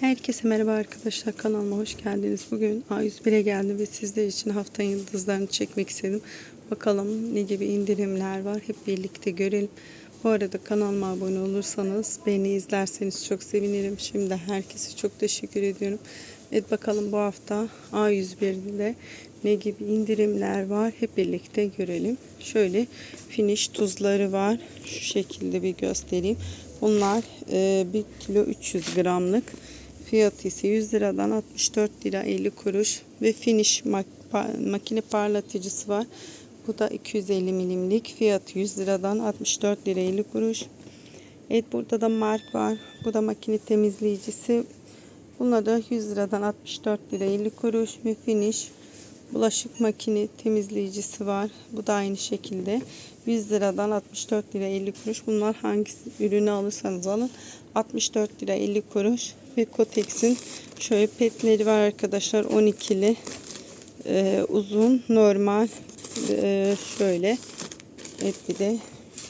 Herkese merhaba arkadaşlar kanalıma hoş geldiniz. Bugün A101'e geldim ve sizler için haftanın yıldızlarını çekmek istedim. Bakalım ne gibi indirimler var hep birlikte görelim. Bu arada kanalıma abone olursanız beni izlerseniz çok sevinirim. Şimdi herkese çok teşekkür ediyorum. Evet bakalım bu hafta A101'de ne gibi indirimler var hep birlikte görelim. Şöyle finish tuzları var. Şu şekilde bir göstereyim. Bunlar e, 1 kilo 300 gramlık. Fiyatı ise 100 liradan 64 lira 50 kuruş ve finish mak makine parlatıcısı var. Bu da 250 milimlik. Fiyatı 100 liradan 64 lira 50 kuruş. Evet burada da mark var. Bu da makine temizleyicisi. Bunlar da 100 liradan 64 lira 50 kuruş ve finish bulaşık makine temizleyicisi var. Bu da aynı şekilde 100 liradan 64 lira 50 kuruş. Bunlar hangi ürünü alırsanız alın 64 lira 50 kuruş ve Kotex'in şöyle petleri var arkadaşlar 12'li Ee, uzun normal ee, şöyle et bir de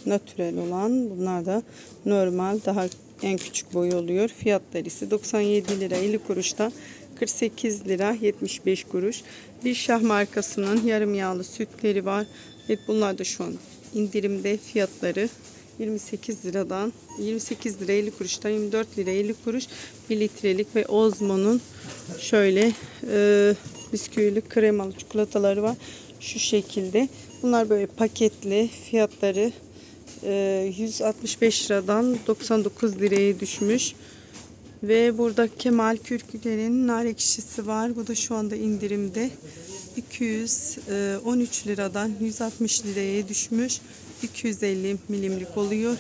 natürel olan bunlar da normal daha en küçük boy oluyor. Fiyatları ise 97 lira 50 kuruştan 48 lira 75 kuruş. Bir şah markasının yarım yağlı sütleri var. Evet bunlar da şu an indirimde fiyatları 28 liradan 28 lira 50 kuruştan 24 lira 50 kuruş 1 litrelik ve Ozmo'nun şöyle e, bisküvili kremalı çikolataları var. Şu şekilde. Bunlar böyle paketli fiyatları e, 165 liradan 99 liraya düşmüş. Ve burada Kemal Kürküler'in nar ekşisi var. Bu da şu anda indirimde. 213 liradan 160 liraya düşmüş. 250 milimlik oluyor.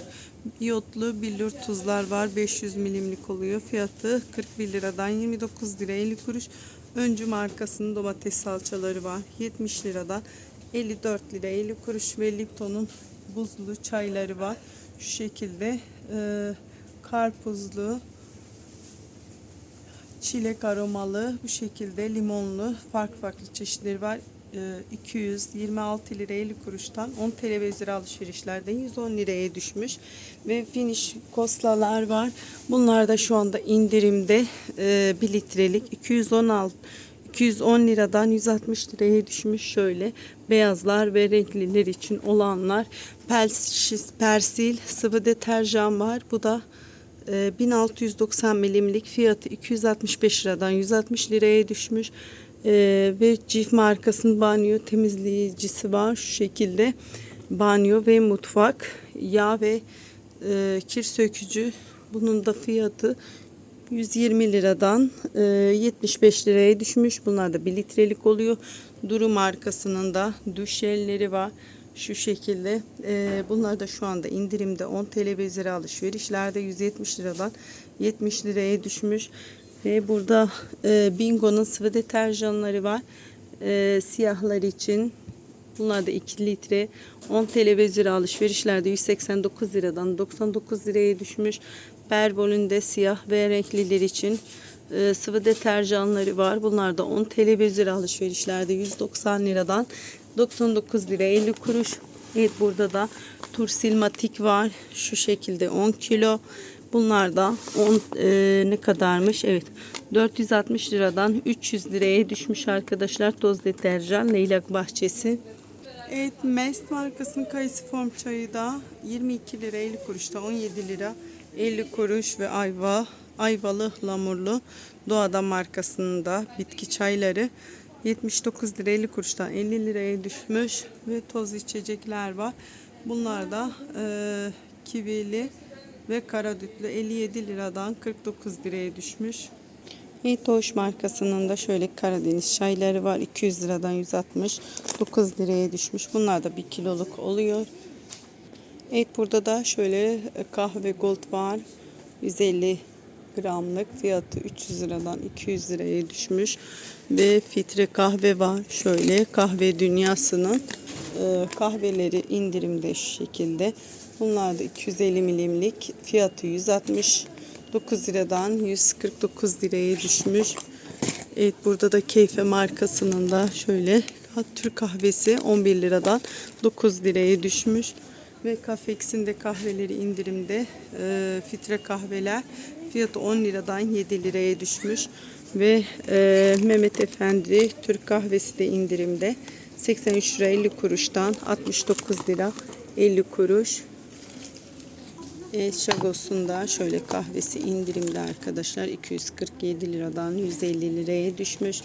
İyotlu billur tuzlar var. 500 milimlik oluyor. Fiyatı 41 liradan 29 lira 50 kuruş. Öncü markasının domates salçaları var. 70 liradan 54 lira 50 kuruş ve Lipton'un buzlu çayları var. Şu şekilde e, karpuzlu çilek aromalı bu şekilde limonlu farklı farklı çeşitleri var. Ee, 226 lira 50 kuruştan 10 TL ve üzeri alışverişlerde 110 liraya düşmüş ve finish koslalar var. Bunlar da şu anda indirimde e, 1 litrelik 216 210 liradan 160 liraya düşmüş şöyle beyazlar ve renkliler için olanlar persil, persil sıvı deterjan var bu da e, 1690 milimlik fiyatı 265 liradan 160 liraya düşmüş. E, ve Cif markasının banyo temizleyicisi var şu şekilde. Banyo ve mutfak yağ ve e, kir sökücü. Bunun da fiyatı 120 liradan e, 75 liraya düşmüş. Bunlar da 1 litrelik oluyor. Duru markasının da duş jelleri var. Şu şekilde. E, bunlar da şu anda indirimde 10 TL ve üzeri alışverişlerde 170 liradan 70 liraya düşmüş. Ve burada e, Bingo'nun sıvı deterjanları var. E, siyahlar için Bunlar da 2 litre 10 TL ve alışverişlerde 189 liradan 99 liraya düşmüş. Perbol'ün de siyah ve renkliler için e, sıvı deterjanları var. Bunlar da 10 TL ve alışverişlerde 190 liradan 99 lira 50 kuruş. Evet burada da Tursilmatik var. Şu şekilde 10 kilo. Bunlar da 10 e, ne kadarmış? Evet. 460 liradan 300 liraya düşmüş arkadaşlar. Toz deterjan Leylak Bahçesi. Evet Mest markasının kayısı form çayı da 22 lira 50 kuruşta 17 lira 50 kuruş ve ayva ayvalı lamurlu doğada markasının da bitki çayları 79 lira 50 kuruştan 50 liraya düşmüş ve toz içecekler var. Bunlar da e, kivili ve karadütlü 57 liradan 49 liraya düşmüş. Hitoş markasının da şöyle Karadeniz çayları var. 200 liradan 169 liraya düşmüş. Bunlar da 1 kiloluk oluyor. Evet burada da şöyle e, kahve gold var. 150 gramlık fiyatı 300 liradan 200 liraya düşmüş. Ve filtre kahve var. Şöyle kahve dünyasının e, kahveleri indirimde şu şekilde. Bunlar da 250 milimlik fiyatı 160 9 liradan 149 liraya düşmüş. Evet burada da Keyfe markasının da şöyle Türk kahvesi 11 liradan 9 liraya düşmüş. Ve Cafex'in de kahveleri indirimde. E, filtre kahveler Fiyatı 10 liradan 7 liraya düşmüş. Ve e, Mehmet Efendi Türk kahvesi de indirimde. 83 lira 50 kuruştan 69 lira 50 kuruş. E, Şagos'un şöyle kahvesi indirimde arkadaşlar 247 liradan 150 liraya düşmüş.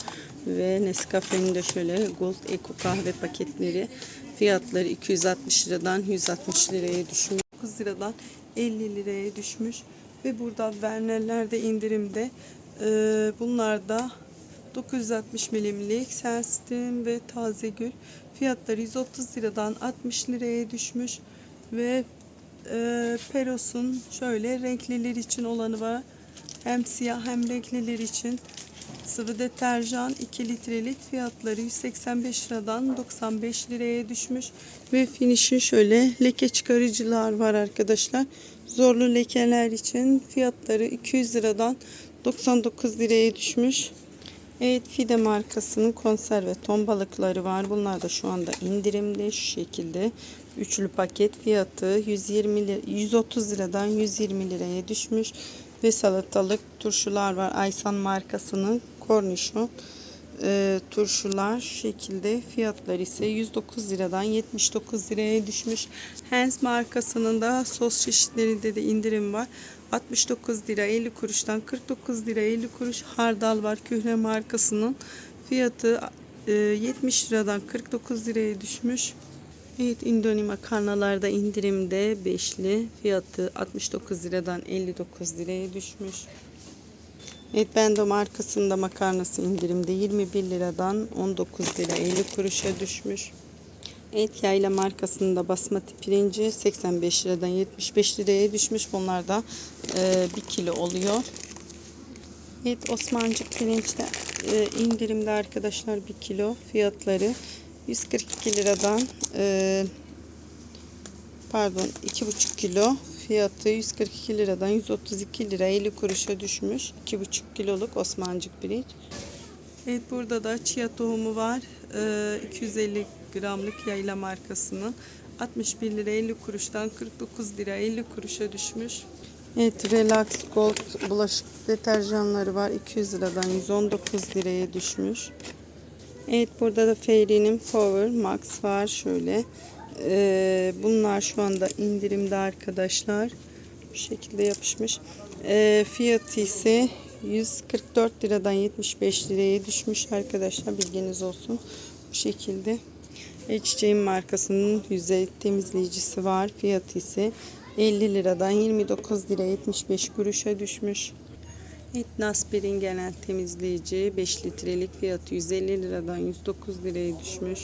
Ve Nescafe'nin de şöyle Gold Eco kahve paketleri fiyatları 260 liradan 160 liraya düşmüş. 9 liradan 50 liraya düşmüş. Ve burada Werner'ler de indirimde. E, bunlar da 960 milimlik Senstin ve Tazegül fiyatları 130 liradan 60 liraya düşmüş. Ve e, Peros'un şöyle renkliler için olanı var. Hem siyah hem renkliler için sıvı deterjan 2 litrelik fiyatları 185 liradan 95 liraya düşmüş. Ve Finish'in şöyle leke çıkarıcılar var arkadaşlar. Zorlu lekeler için fiyatları 200 liradan 99 liraya düşmüş. Evet Fide markasının konserve ton balıkları var. Bunlar da şu anda indirimde şu şekilde. Üçlü paket fiyatı 120 lira, 130 liradan 120 liraya düşmüş. Ve salatalık turşular var. Aysan markasının kornişon e, turşular şu şekilde fiyatları ise 109 liradan 79 liraya düşmüş. Hens markasının da sos çeşitlerinde de indirim var. 69 lira 50 kuruştan 49 lira 50 kuruş hardal var Kühne markasının fiyatı e, 70 liradan 49 liraya düşmüş. Evet Indomie makarnalarda indirimde beşli fiyatı 69 liradan 59 liraya düşmüş. Evet Bendo markasında makarnası indirimde 21 liradan 19 lira 50 kuruşa düşmüş. Evet Yayla markasında basmati pirinci 85 liradan 75 liraya düşmüş. Bunlar da e, 1 kilo oluyor. Evet Osmancık pirinçte e, indirimde arkadaşlar 1 kilo fiyatları 142 liradan e, pardon 2,5 kilo fiyatı 142 liradan 132 lira 50 kuruşa düşmüş. 2,5 kiloluk Osmancık pirinç. Evet burada da chia tohumu var. Ee, 250 gramlık yayla markasının 61 lira 50 kuruştan 49 lira 50 kuruşa düşmüş. Evet Relax Gold bulaşık deterjanları var. 200 liradan 119 liraya düşmüş. Evet burada da Fairy'nin Power Max var şöyle. Ee, bunlar şu anda indirimde arkadaşlar. Bu şekilde yapışmış. Ee, fiyatı ise 144 liradan 75 liraya düşmüş arkadaşlar. Bilginiz olsun. Bu şekilde. E, çiçeğin markasının yüzey temizleyicisi var. Fiyatı ise 50 liradan 29 lira 75 kuruşa düşmüş. Evet, Nasper'in genel temizleyici 5 litrelik fiyatı 150 liradan 109 liraya düşmüş.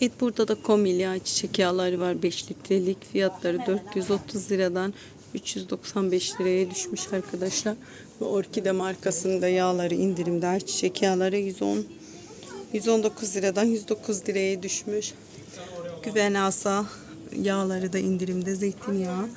Evet burada da komili ayçiçek yağları var 5 litrelik fiyatları 430 liradan 395 liraya düşmüş arkadaşlar. Ve Orkide markasında yağları indirimde ayçiçek yağları 110 119 liradan 109 liraya düşmüş. Güven asa yağları da indirimde zeytinyağı.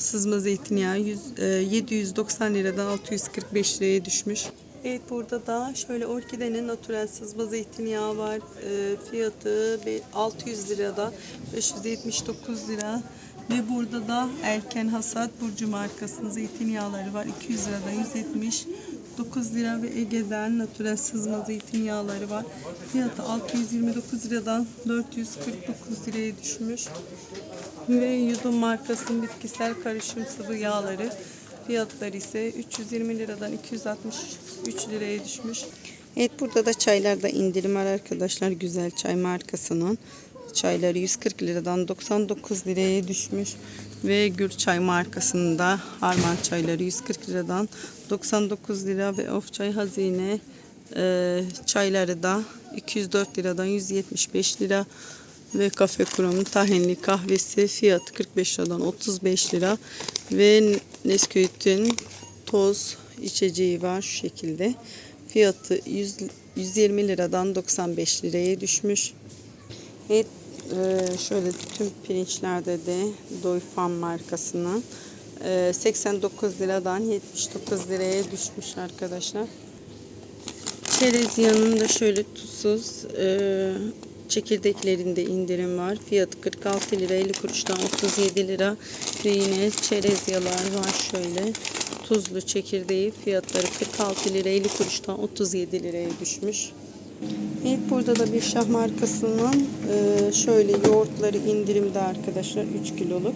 Sızma zeytinyağı 100, e, 790 liradan 645 liraya düşmüş. Evet burada da şöyle orkidenin natürel sızma zeytinyağı var. E, fiyatı be- 600 liradan 579 lira. Ve burada da erken hasat Burcu markasının zeytinyağları var. 200 liradan 179 lira ve Ege'den natürel sızma zeytinyağları var. Fiyatı 629 liradan 449 liraya düşmüş. Ve Yudum markasının bitkisel karışım sıvı yağları fiyatları ise 320 liradan 263 liraya düşmüş. Evet burada da çaylarda indirim var arkadaşlar. Güzel çay markasının çayları 140 liradan 99 liraya düşmüş. Ve Gür Çay markasının da Harman çayları 140 liradan 99 lira ve Of Çay Hazine e, çayları da 204 liradan 175 lira ve Kafe Kurumu tahinli kahvesi fiyatı 45 liradan 35 lira ve Nesquik'in toz içeceği var şu şekilde. Fiyatı 100, 120 liradan 95 liraya düşmüş. Evet, e, şöyle tüm pirinçlerde de Doyfan markasının e, 89 liradan 79 liraya düşmüş arkadaşlar. Çerez yanında şöyle tuzsuz e, çekirdeklerinde indirim var. Fiyatı 46 lira 50 kuruştan 37 lira. Ve yine çerez yalar var şöyle. tuzlu çekirdeği fiyatları 46 lira 50 kuruştan 37 liraya düşmüş. Evet burada da bir şah markasının e, şöyle yoğurtları indirimde arkadaşlar 3 kiloluk.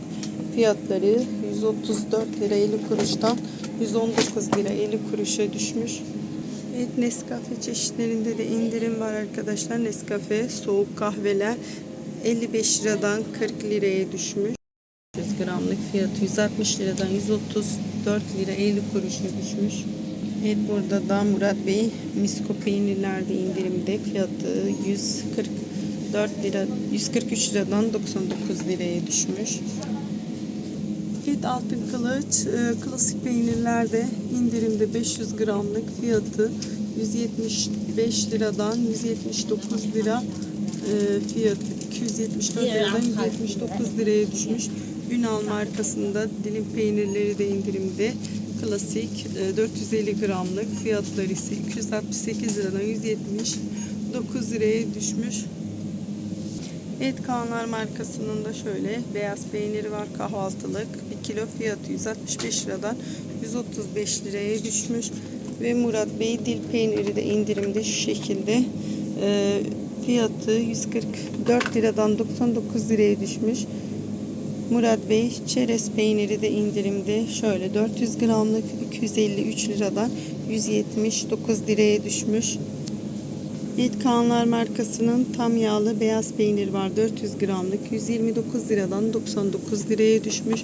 Fiyatları 134 lira 50 kuruştan 119 lira 50 kuruşa düşmüş. Evet Nescafe çeşitlerinde de indirim var arkadaşlar. Nescafe soğuk kahveler 55 liradan 40 liraya düşmüş. 100 gramlık fiyatı 160 liradan 134 lira 50 kuruşa düşmüş. Evet burada da Murat Bey misko peynirlerde indirimde fiyatı 144 lira 143 liradan 99 liraya düşmüş. Evet altın kılıç e, klasik peynirlerde indirimde 500 gramlık fiyatı 175 liradan 179 lira e, fiyatı 274 liradan 179 liraya düşmüş. Ünal markasında dilim peynirleri de indirimde. Klasik e, 450 gramlık fiyatları ise 268 liradan 179 liraya düşmüş. Evet Kaanlar markasının da şöyle beyaz peyniri var kahvaltılık. 1 kilo fiyatı 165 liradan 135 liraya düşmüş. Ve Murat Bey dil peyniri de indirimde şu şekilde. Ee, fiyatı 144 liradan 99 liraya düşmüş. Murat Bey çerez peyniri de indirimde. Şöyle 400 gramlık 253 liradan 179 liraya düşmüş. Evet Kaanlar markasının tam yağlı beyaz peynir var. 400 gramlık 129 liradan 99 liraya düşmüş.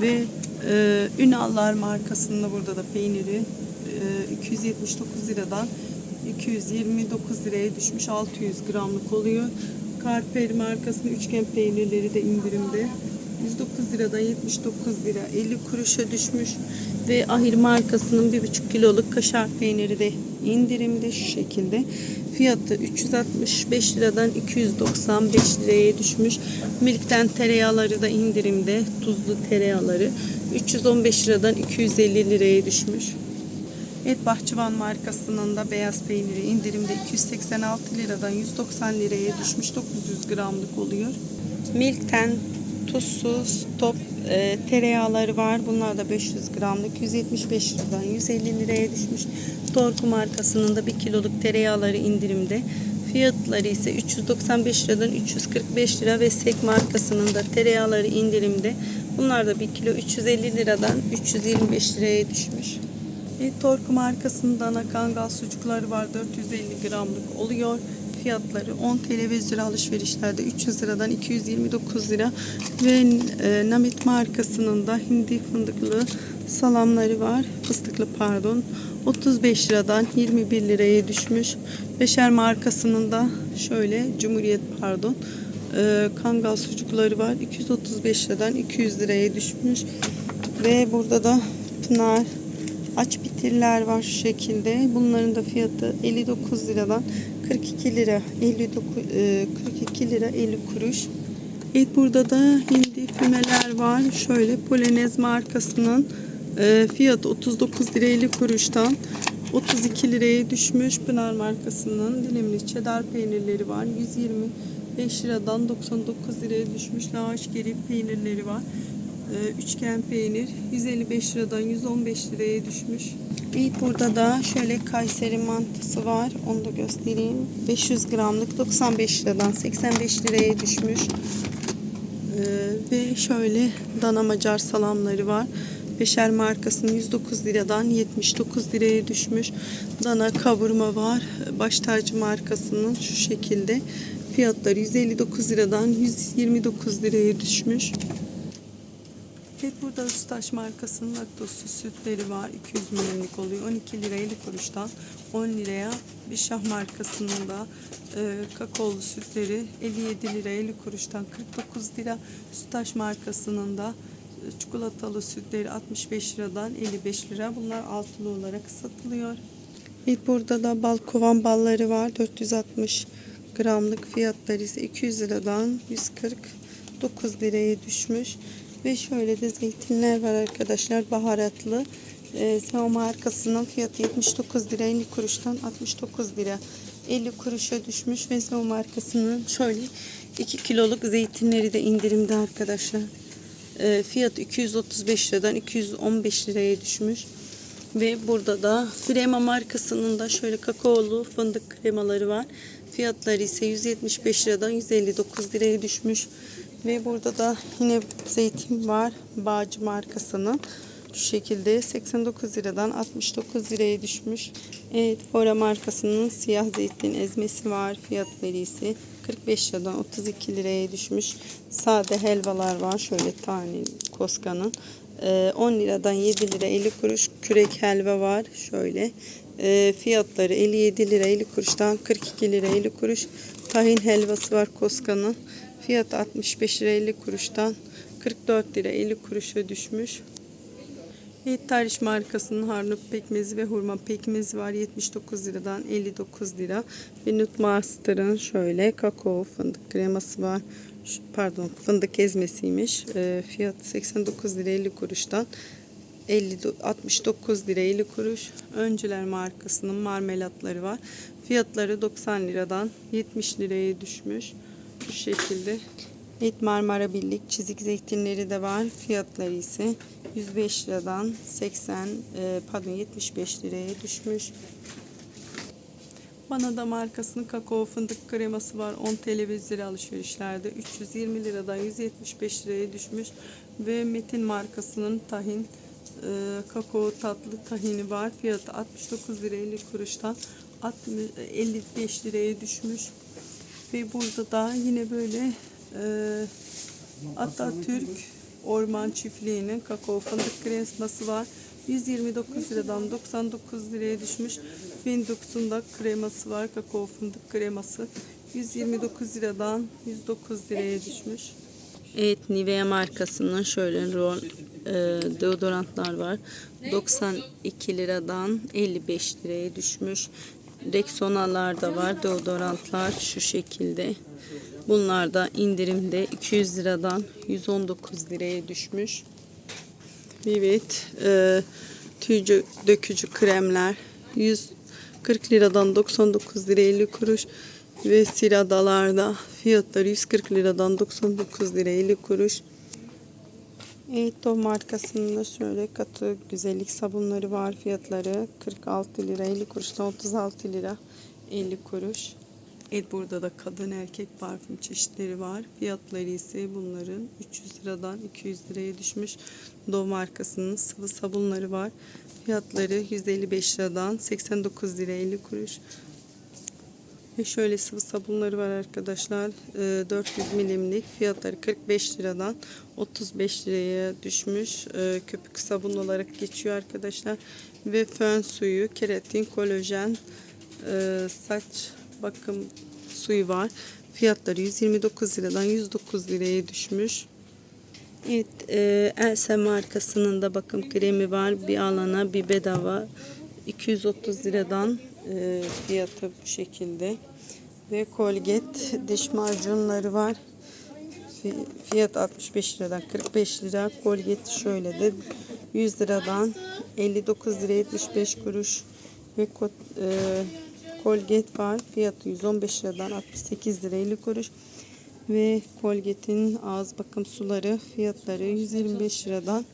Ve e, Ünallar markasında burada da peyniri e, 279 liradan 229 liraya düşmüş. 600 gramlık oluyor. Karperi markasının üçgen peynirleri de indirimde 109 liradan 79 lira 50 kuruşa düşmüş ve Ahir markasının 1,5 kiloluk kaşar peyniri de indirimde şu şekilde. Fiyatı 365 liradan 295 liraya düşmüş. Milk'ten tereyağları da indirimde. Tuzlu tereyağları 315 liradan 250 liraya düşmüş. Evet Bahçıvan markasının da beyaz peyniri indirimde 286 liradan 190 liraya düşmüş. 900 gramlık oluyor. Milk'ten tuzsuz top e, tereyağları var. Bunlar da 500 gramlık 175 liradan 150 liraya düşmüş. Torku markasının da 1 kiloluk tereyağları indirimde. Fiyatları ise 395 liradan 345 lira ve Sek markasının da tereyağları indirimde. Bunlar da 1 kilo 350 liradan 325 liraya düşmüş. E, Torku markasının dana kangal sucukları var 450 gramlık oluyor. Fiyatları 10 TL ve üzeri alışverişlerde 300 liradan 229 lira ve e, Namit markasının da hindi fındıklı salamları var. Fıstıklı pardon. 35 liradan 21 liraya düşmüş. Beşer markasının da şöyle Cumhuriyet pardon e, kangal sucukları var. 235 liradan 200 liraya düşmüş. Ve burada da Pınar aç bitirler var şu şekilde. Bunların da fiyatı 59 liradan 42 lira 59 e, 42 lira 50 kuruş. Evet burada da hindi fümeler var. Şöyle Polonez markasının e, fiyatı 39 lira 50 kuruştan 32 liraya düşmüş. Pınar markasının dilimli çedar peynirleri var. 125 liradan 99 liraya düşmüş. Lavaş geri peynirleri var. Ee, üçgen peynir 155 liradan 115 liraya düşmüş. Evet burada da şöyle Kayseri mantısı var. Onu da göstereyim. 500 gramlık 95 liradan 85 liraya düşmüş. Ee, ve şöyle dana macar salamları var. Beşer markasının 109 liradan 79 liraya düşmüş. Dana kavurma var. Baş tacı markasının şu şekilde. Fiyatları 159 liradan 129 liraya düşmüş. Burada Ustaş markasının laktozsuz sütleri var. 200 milimlik oluyor. 12 lira 50 kuruştan 10 liraya bir şah markasının da e, kakaolu sütleri 57 lira 50 kuruştan 49 lira. Ustaş markasının da e, çikolatalı sütleri 65 liradan 55 lira. Bunlar altılı olarak satılıyor. Burada da bal kovan balları var. 460 gramlık fiyatları ise 200 liradan 149 liraya düşmüş. Ve şöyle de zeytinler var arkadaşlar baharatlı. E, Seo markasının fiyatı 79 lira 50 kuruştan 69 lira 50 kuruşa düşmüş ve Seo markasının şöyle 2 kiloluk zeytinleri de indirimde arkadaşlar. E, fiyat 235 liradan 215 liraya düşmüş. Ve burada da Frema markasının da şöyle kakaolu fındık kremaları var. Fiyatları ise 175 liradan 159 liraya düşmüş. Ve burada da yine zeytin var. Bağcı markasının. Şu şekilde 89 liradan 69 liraya düşmüş. Evet Fora markasının siyah zeytin ezmesi var. Fiyatları ise 45 liradan 32 liraya düşmüş. Sade helvalar var. Şöyle tane Koska'nın. Ee, 10 liradan 7 lira 50 kuruş kürek helva var. Şöyle. Ee, fiyatları 57 lira 50 kuruştan 42 lira 50 kuruş. Tahin helvası var Koska'nın. Fiyatı 65 lira 50 kuruştan 44 lira 50 kuruşa düşmüş. Evet, Tariş markasının harnup pekmezi ve hurma pekmezi var 79 liradan 59 lira. Ve Nut Master'ın şöyle kakao fındık kreması var. Pardon fındık ezmesiymiş. Ee, fiyatı 89 lira 50 kuruştan 50 do- 69 lira 50 kuruş. Öncüler markasının marmelatları var. Fiyatları 90 liradan 70 liraya düşmüş. Bu şekilde. Evet Marmara Birlik çizik zeytinleri de var. Fiyatları ise 105 liradan 80 e, pardon 75 liraya düşmüş. Bana da markasının kakao fındık kreması var. 10 TL üzeri alışverişlerde 320 liradan 175 liraya düşmüş. Ve Metin markasının tahin e, kakao tatlı tahini var. Fiyatı 69 lira 50 kuruştan 60, 55 liraya düşmüş. Ve burada da yine böyle e, Atatürk Orman Çiftliği'nin kakao fındık kreması var. 129 liradan 99 liraya düşmüş. Findux'un da kreması var. Kakao fındık kreması. 129 liradan 109 liraya düşmüş. Evet Nivea markasının şöyle rol e, deodorantlar var. 92 liradan 55 liraya düşmüş. Rexona'lar da var. Deodorantlar şu şekilde. Bunlar da indirimde 200 liradan 119 liraya düşmüş. Evet. E, tüy dökücü kremler 140 liradan 99 lira 50 kuruş ve siradalarda fiyatları 140 liradan 99 lira 50 kuruş. Eito markasının da şöyle katı güzellik sabunları var. Fiyatları 46 lira 50 kuruştan 36 lira 50 kuruş. Evet burada da kadın erkek parfüm çeşitleri var. Fiyatları ise bunların 300 liradan 200 liraya düşmüş. Dove markasının sıvı sabunları var. Fiyatları 155 liradan 89 lira 50 kuruş. Ve şöyle sıvı sabunları var arkadaşlar. Ee, 400 milimlik fiyatları 45 liradan 35 liraya düşmüş. Ee, köpük sabun olarak geçiyor arkadaşlar. Ve fön suyu, keratin, kolajen, e, saç bakım suyu var. Fiyatları 129 liradan 109 liraya düşmüş. Evet, e, Else markasının da bakım kremi var. Bir alana bir bedava. 230 liradan e, fiyatı bu şekilde. Ve Colgate diş macunları var. Fi- Fiyat 65 liradan 45 lira. Colgate şöyle de 100 liradan 59 lira 75 kuruş. Ve e, Colgate var. Fiyatı 115 liradan 68 lira 50 kuruş. Ve Colgate'in ağız bakım suları fiyatları 125 liradan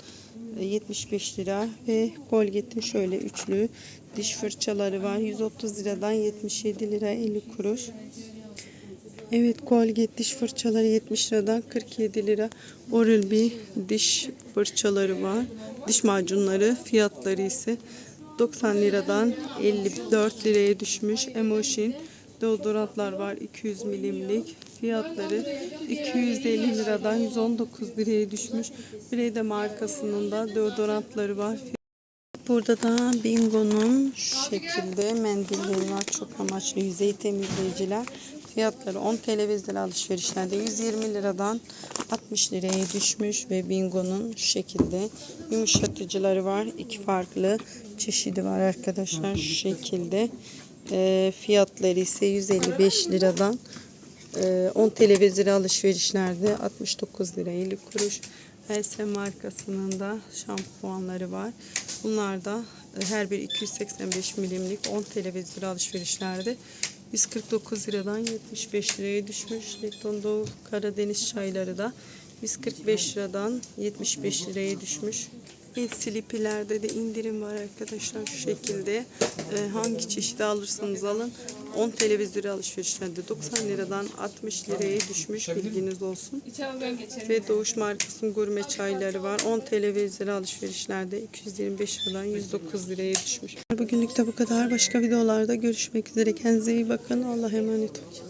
e, 75 lira ve Colgate'in şöyle üçlü diş fırçaları var 130 liradan 77 lira 50 kuruş. Evet Colgate diş fırçaları 70 liradan 47 lira. Oral-B diş fırçaları var. Diş macunları fiyatları ise 90 liradan 54 liraya düşmüş. Emoshin deodorantlar var 200 milimlik. Fiyatları 250 liradan 119 liraya düşmüş. Brede markasının da deodorantları var. Burada da Bingo'nun şu şekilde mendilleri var. Çok amaçlı yüzey temizleyiciler. Fiyatları 10 TL ve alışverişlerde 120 liradan 60 liraya düşmüş ve Bingo'nun şu şekilde yumuşatıcıları var. İki farklı çeşidi var arkadaşlar şu şekilde. Ee, fiyatları ise 155 liradan ee, 10 TL ve üzeri alışverişlerde 69 lira 50 kuruş. Else markasının da şampuanları var. Bunlar da e, her bir 285 milimlik 10 TL alışverişlerde 149 liradan 75 liraya düşmüş. Lipton Doğu Karadeniz çayları da 145 liradan 75 liraya düşmüş. Slipilerde de indirim var arkadaşlar şu şekilde. Ee, hangi çeşidi alırsanız alın. 10 TL ve üzeri alışverişlerde 90 liradan 60 liraya düşmüş bilginiz olsun. Ve Doğuş markasının gurme çayları var. 10 TL alışverişlerde 225 liradan 109 liraya düşmüş. Bugünlük de bu kadar. Başka videolarda görüşmek üzere. Kendinize iyi bakın. Allah'a emanet olun.